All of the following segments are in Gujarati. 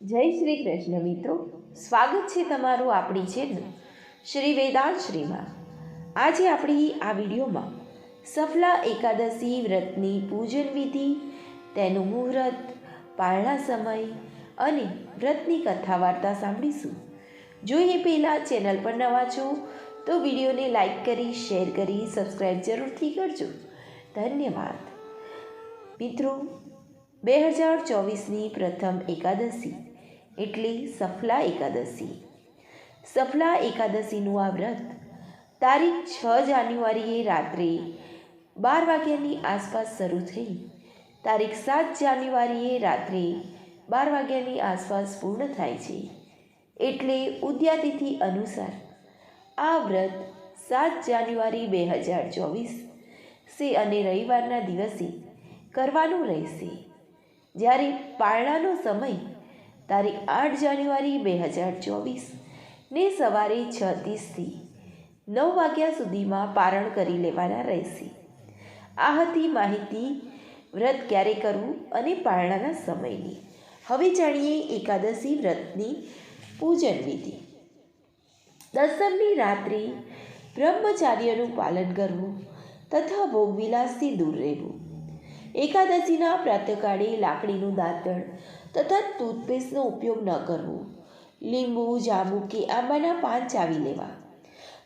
જય શ્રી કૃષ્ણ મિત્રો. સ્વાગત છે તમારું આપણી ચેનલ શ્રી વેદાંત શ્રીમાં આજે આપણી આ વિડીયોમાં સફલા એકાદશી વ્રતની પૂજન વિધિ, તેનું મુહૂર્ત પાળણા સમય અને વ્રતની કથા વાર્તા સાંભળીશું. જો એ પહેલાં ચેનલ પર નવા છો, તો વિડીયોને લાઈક કરી, શેર કરી, સબસ્ક્રાઈબ જરૂરથી કરજો. ધન્યવાદ. મિત્રો બે હજાર ચોવીસની પ્રથમ એકાદશી, એટલે સફલા એકાદશી. સફલા એકાદશીનું આ વ્રત તારીખ છ જાન્યુઆરીએ રાત્રે બાર વાગ્યાની આસપાસ શરૂ થઈ. તારીખ સાત જાન્યુઆરીએ રાત્રે બાર વાગ્યાની આસપાસ પૂર્ણ થાય છે. એટલે ઉદ્યાતિથિ અનુસાર આ વ્રત સાત જાન્યુઆરી બે હજાર ચોવીસ, સે અને રવિવારના દિવસે કરવાનું રહેશે. જ્યારે પારણાનો સમય તારીખ આઠ જાન્યુઆરી બે હજાર ચોવીસ ને સવારે છ ત્રીસથી નવ વાગ્યા સુધીમાં પારણ કરી લેવાના રહેશે. આ હતી માહિતી વ્રત ક્યારે કરવું અને પારણાના સમયની. હવે જાણીએ એકાદશી વ્રતની પૂજન વિધિ. દસમની રાત્રે બ્રહ્મચાર્યનું પાલન કરવું તથા ભોગવિલાસથી દૂર રહેવું. એકાદશીના પ્રાતકાળે લાકડીનું દાંતણ તથા ટૂથપેસ્ટનો ઉપયોગ ન કરવો. લીંબુ, જાંબુ કે આંબાના પાન ચાવી લેવા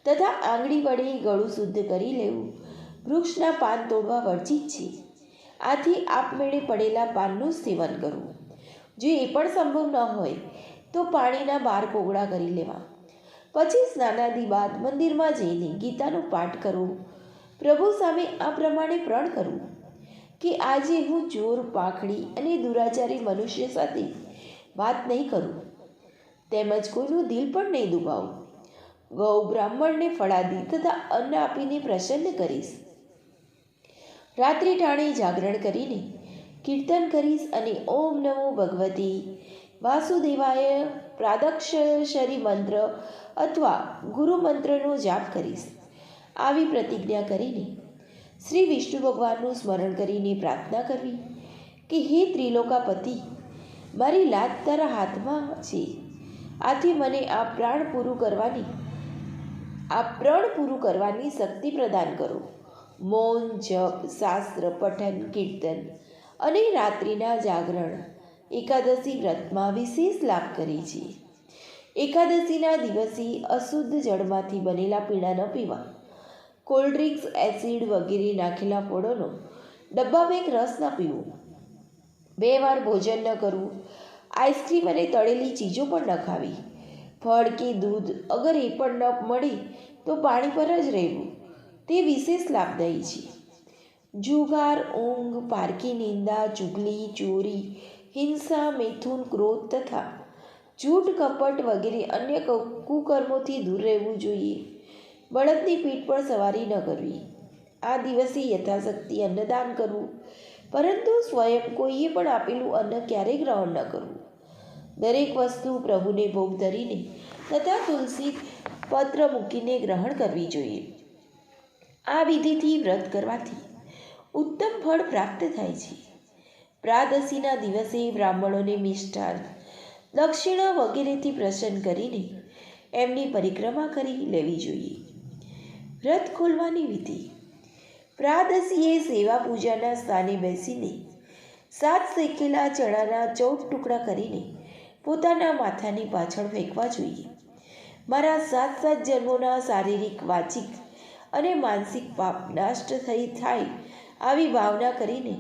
તથા આંગળી વડે ગળું શુદ્ધ કરી લેવું. વૃક્ષના પાન તોડવા વર્જિત છે. આથી આપમેળે પડેલા પાનનું સેવન કરવું. જો એ પણ સંભવ ન હોય, તો પાણીના બાર કોગળા કરી લેવા. પછી સ્નાનાદિ બાદ મંદિરમાં જઈને ગીતાનો પાઠ કરવો. પ્રભુ સામે આ પ્રમાણે પ્રણ કરવું. કે આજે હું ચોર, પાખડી અને દુરાચારી મનુષ્ય સાથે વાત નહીં કરું. તેમજ કોઈનું દિલ પણ નહીં દુભાવું ગૌ બ્રાહ્મણને ફળાદી તથા અન્ન આપીને પ્રસન્ન કરીશ. રાત્રિ ટાણે જાગરણ કરીને કીર્તન કરીશ અને ઓમ નમો ભગવતી વાસુદેવાય પ્રાદક્ષરી મંત્ર અથવા ગુરુ મંત્રનો જાપ કરીશ. આવી પ્રતિજ્ઞા કરીને શ્રી વિષ્ણુ ભગવાનનું સ્મરણ કરીને પ્રાર્થના કરવી કે હે ત્રિલોકાપતિ, મારી લાત તારા હાથમાં છે. આથી મને આ પ્રાણ પૂરું કરવાની, આ પ્રણ પૂરું કરવાની શક્તિ પ્રદાન કરો. મૌન, જપ, શાસ્ત્ર, પઠન, કીર્તન અને રાત્રિના જાગરણ એકાદશી વ્રતમાં વિશેષ લાભ કરે છે. એકાદશીના દિવસે અશુદ્ધ જળમાંથી બનેલા પીણા ન પીવા કોલ્ડ ડ્રિંક્સ, એસિડ વગેરે નાખેલા ફળોનો ડબ્બામાં રસ ન પીવો. બે વાર ભોજન ન કરવું. આઈસ્ક્રીમ અને તળેલી ચીજો પણ ન ખાવી. ફળ કે દૂધ અગર એ પણ ન મળે તો પાણી પર જ રહેવું. તે વિશેષ લાભદાયી છે. જુગાર, ઊંઘ પારકી નિંદા, ચુગલી, ચોરી, હિંસા, મેથુન, ક્રોધ તથા જૂઠ કપટ વગેરે અન્ય કુકર્મોથી દૂર રહેવું જોઈએ. બળદની પીઠ પર સવારી ન કરવી. આ દિવસે યથાશક્તિ અન્નદાન કરવું, પરંતુ સ્વયં કોઈએ પણ આપેલું અન્ન ક્યારેય ગ્રહણ ન કરવું. દરેક વસ્તુ પ્રભુને ભોગ ધરીને તથા તુલસી પત્ર મૂકીને ગ્રહણ કરવી જોઈએ. આ વિધિથી વ્રત કરવાથી ઉત્તમ ફળ પ્રાપ્ત થાય છે. પ્રાદશીના દિવસે બ્રાહ્મણોને મિષ્ટાન દક્ષિણા વગેરેથી પ્રસન્ન કરીને એમની પરિક્રમા કરી લેવી જોઈએ. વ્રત ખોલવાની વિધિ. પ્રાદશીએ સેવા પૂજાના સ્થાને બેસીને સાત શેકેલા ચણાના ચૌદ ટુકડા કરીને પોતાના માથાની પાછળ ફેંકવા જોઈએ. મારા સાત સાત જન્મોના શારીરિક, વાચિક અને માનસિક પાપ નાષ્ટ થઈ થાય આવી ભાવના કરીને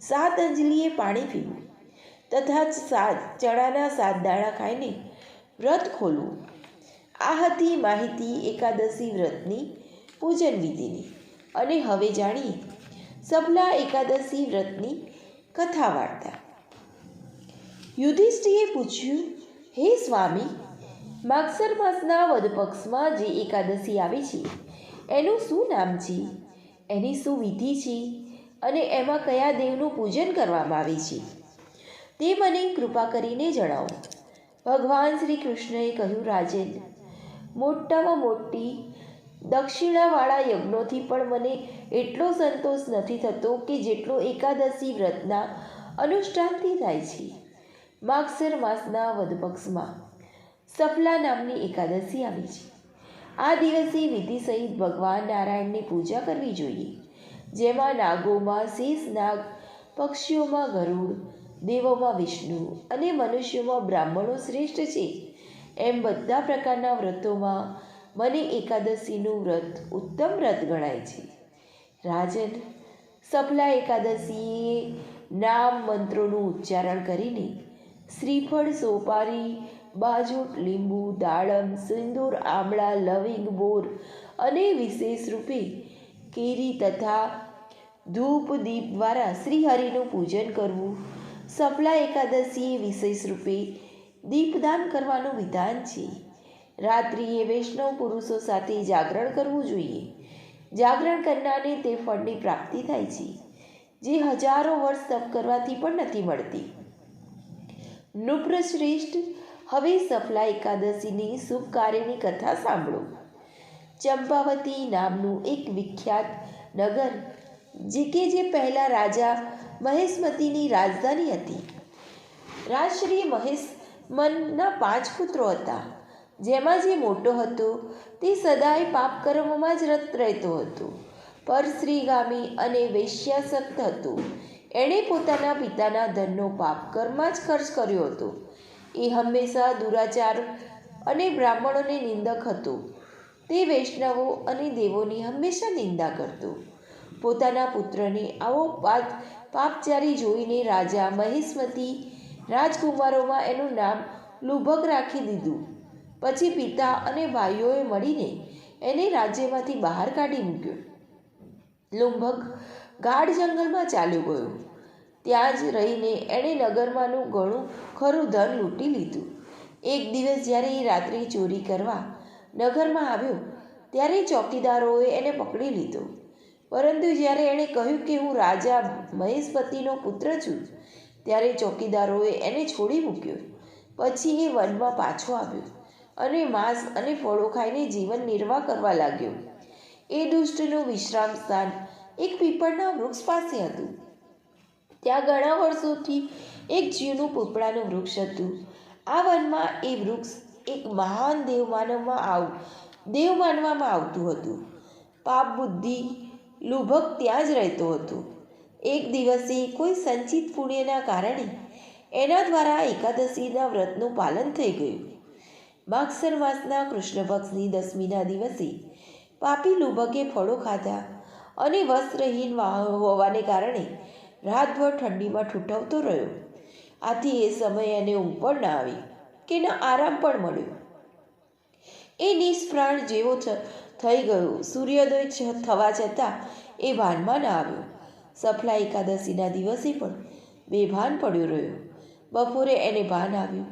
સાત અંજલીએ પાણી પીવું તથા સાત ચણાના સાત દાણા ખાઈને વ્રત ખોલવું. આ હતી માહિતી એકાદશી વ્રતની પૂજન વિધિની. અને હવે જાણીએ સબલા એકાદશી વ્રતની કથા વાર્તા. યુધિષ્ઠિએ પૂછ્યું, હે સ્વામી, માગસર માસના વદ પક્ષમાં જે એકાદશી આવે છે, એનું શું નામ છે? એની શું વિધિ છે? અને એમાં કયા દેવનું પૂજન કરવામાં આવે છે? તે મને કૃપા કરીને જણાવો. ભગવાન શ્રી કૃષ્ણએ કહ્યું રાજેન મોટામાં મોટી દક્ષિણાવાળા યજ્ઞોથી પણ મને એટલો સંતોષ નથી થતો કે જેટલો એકાદશી વ્રતના અનુષ્ઠાનથી થાય છે. માગસર માસના વધપક્ષમાં સફલા નામની એકાદશી આવી છે. આ દિવસે વિધિ સહિત ભગવાન નારાયણની પૂજા કરવી જોઈએ. જેમાં નાગોમાં શેષ નાગ, પક્ષીઓમાં ગરુડ, દેવોમાં વિષ્ણુ અને મનુષ્યોમાં બ્રાહ્મણો શ્રેષ્ઠ છે. એમ બધા પ્રકારના વ્રતોમાં મને એકાદશીનું વ્રત, ઉત્તમ વ્રત ગણાય છે. રાજન, સફલા એકાદશીએ નામ મંત્રોનું ઉચ્ચારણ કરીને શ્રીફળ, સોપારી, બાજુટ, લીંબુ, દાડમ, સિંદૂર, આમળા, લવિંગ બોર અને વિશેષ રૂપે કેરી તથા ધૂપ, દીપ દ્વારા શ્રીહરિનું પૂજન કરવું સફલા એકાદશીએ વિશેષ રૂપે દીપદાન કરવાનું વિધાન છે. રાત્રિએ વૈષ્ણવ પુરુષો સાથે જાગરણ કરવું જોઈએ. જાગરણ કરનારને તે ફળની પ્રાપ્તિ થાય છે, જે હજારો વર્ષ તપ કરવાથી પણ નથી મળતી. નૃપ્રશ્રેષ્ઠ, હવે સફલા એકાદશીની શુભ કાર્યની કથા સાંભળો. ચંપાવતી નામનું એક વિખ્યાત નગર, જે કે જે પહેલાં રાજા મહેશમતીની રાજધાની હતી. રાજશ્રી મહેશ મનના પાંચ પુત્રો હતા. જેમાં જે મોટો હતો, તે સદાય પાપ કર્મમાં જ રત રહેતો હતો. પરશ્રીગામી અને વૈશ્યાસક્ત હતો. એણે પોતાના પિતાના ધનનો પાપ કર્મમાં જ ખર્ચ કર્યો હતો. એ હંમેશા દુરાચાર અને બ્રાહ્મણોને નિંદક હતો. તે વૈષ્ણવો અને દેવોની હંમેશા નિંદા કરતો. પોતાના પુત્રને આવો પાપ, પાપચારી જોઈને રાજા મહેશમતી રાજકુમારોમાં એનું નામ લુભગ રાખી દીધું. પછી પિતા અને ભાઈઓએ મળીને એને રાજ્યમાંથી બહાર કાઢી મૂક્યો. લુંભક ગાઢ જંગલમાં ચાલ્યો ગયો. ત્યાં જ રહીને એણે નગરમાંનું ઘણું ખરું ધન લૂંટી લીધું. એક દિવસ જ્યારે એ રાત્રે ચોરી કરવા નગરમાં આવ્યો, ત્યારે ચોકીદારોએ એને પકડી લીધો. પરંતુ જ્યારે એણે કહ્યું કે હું રાજા મહેશપતિનો પુત્ર છું, ત્યારે ચોકીદારોએ એને છોડી મૂક્યો. પછી એ વનમાં પાછો આવ્યો. અને માંસ અને ફળો ખાઈને જીવન નિર્વાહ કરવા લાગ્યો. એ દુષ્ટનું વિશ્રામ સ્થાન એક પીપળના વૃક્ષ પાસે હતું. ત્યાં ઘણા વર્ષોથી એક જીવનું પીપળાનું વૃક્ષ હતું. આ વનમાં એ વૃક્ષ એક મહાન દેવ માનવમાં આવ, દેવ માનવામાં આવતું હતું. પાપ, બુદ્ધિ, લુભક ત્યાં જ રહેતો હતો. એક દિવસે કોઈ સંચિત પુણ્યના કારણે એના દ્વારા એકાદશીના વ્રતનું પાલન થઈ ગયું. માગસર માસના કૃષ્ણ પક્ષની દસમીના દિવસે પાપી લુભકે ફળો ખાધા અને વસ્ત્રહીન હોવાને કારણે રાતભર ઠંડીમાં ઠૂઠવતો રહ્યો. આથી એ સમયે એને ઊંઘ પણ ના આવી કે ના આરામ પણ મળ્યો. એ નિષ્પ્રાણ જેવો થઈ ગયો. સૂર્યોદય થવા છતાં એ ભાનમાં ના આવ્યો. સફલા એકાદશીના દિવસે પણ બેભાન પડ્યો રહ્યો. બપોરે એને ભાન આવ્યું.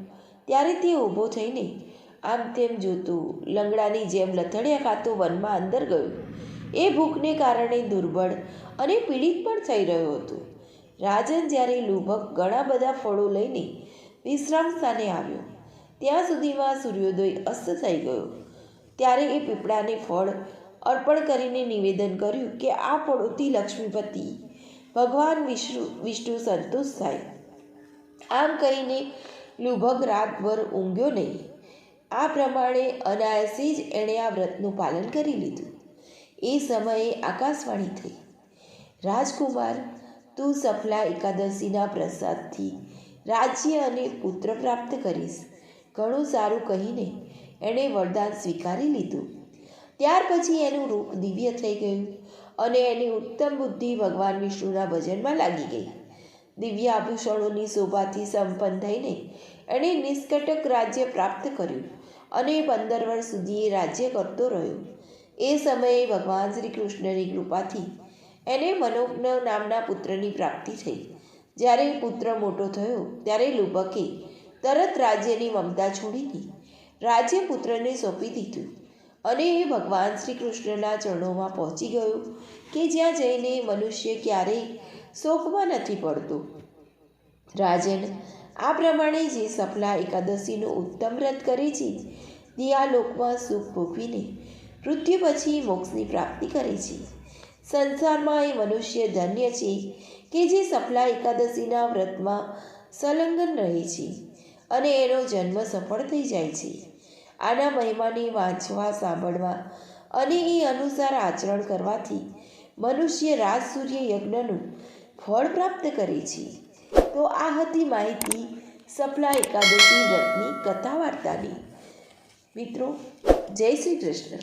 ત્યારે તે ઊભો થઈને આમ તેમ જોતું લંગડાની જેમ લથડિયા ખાતું વનમાં અંદર ગયું. એ ભૂખને કારણે દુર્બળ અને પીડિત પણ થઈ રહ્યો હતો. રાજન જ્યારે લુભક ઘણા બધા ફળો લઈને વિશ્રામ સ્થાને આવ્યો, ત્યાં સુધીમાં સૂર્યોદય અસ્ત થઈ ગયો. ત્યારે એ પીપળાને ફળ અર્પણ કરીને નિવેદન કર્યું કે આ ફળોથી લક્ષ્મીપતિ, ભગવાન વિષ્ણુ વિષ્ણુ સંતુષ્ટ થાય. આમ કહીને લુભગ રાતભર ઊંઘ્યો નહીં. આ પ્રમાણે અનાયાસે જ એણે આ વ્રતનું પાલન કરી લીધું. એ સમયે આકાશવાણી થઈ. રાજકુમાર, તું સફલા એકાદશીના પ્રસાદથી રાજ્ય અને પુત્ર પ્રાપ્ત કરીશ. ઘણું સારું કહીને એણે વરદાન સ્વીકારી લીધું. ત્યાર પછી એનું રૂપ દિવ્ય થઈ ગયું અને એની ઉત્તમ બુદ્ધિ ભગવાન વિષ્ણુના ભજનમાં લાગી ગઈ. દિવ્ય આભૂષણોની શોભાથી સંપન્ન થઈને એણે નિષ્કટક રાજ્ય પ્રાપ્ત કર્યું. અને પંદર વર્ષ સુધી એ રાજ્ય કરતો રહ્યો. એ સમયે ભગવાન શ્રી કૃષ્ણની કૃપાથી એને મનોજ્ઞ નામના પુત્રની પ્રાપ્તિ થઈ. જ્યારે પુત્ર મોટો થયો, ત્યારે લુબકે તરત રાજ્યની મમતા છોડીને રાજ્ય પુત્રને સોંપી દીધું અને એ ભગવાન શ્રી કૃષ્ણના ચરણોમાં પહોંચી ગયો કે જ્યાં જઈને મનુષ્ય ક્યારેય શોકમાં નથી પડતો. રાજન આ પ્રમાણે જે સફલા એકાદશીનું ઉત્તમ વ્રત કરે છે. દિ આ લોકમાં સુખ ભોગવીને મૃત્યુ પછી મોક્ષની પ્રાપ્તિ કરે છે. સંસારમાં એ મનુષ્ય ધન્ય છે કે જે સફલા એકાદશીના વ્રતમાં સંલગ્ન રહે છે અને એનો જન્મ સફળ થઈ જાય છે. આના મહિમાને વાંચવા, સાંભળવા અને એ અનુસાર આચરણ કરવાથી મનુષ્ય રાજ સૂર્ય યજ્ઞનું ફળ પ્રાપ્ત કરે છે. તો આ હતી માહિતી સફલા એકાદશી વ્રતની કથા વાર્તાની મિત્રો જય શ્રી કૃષ્ણ.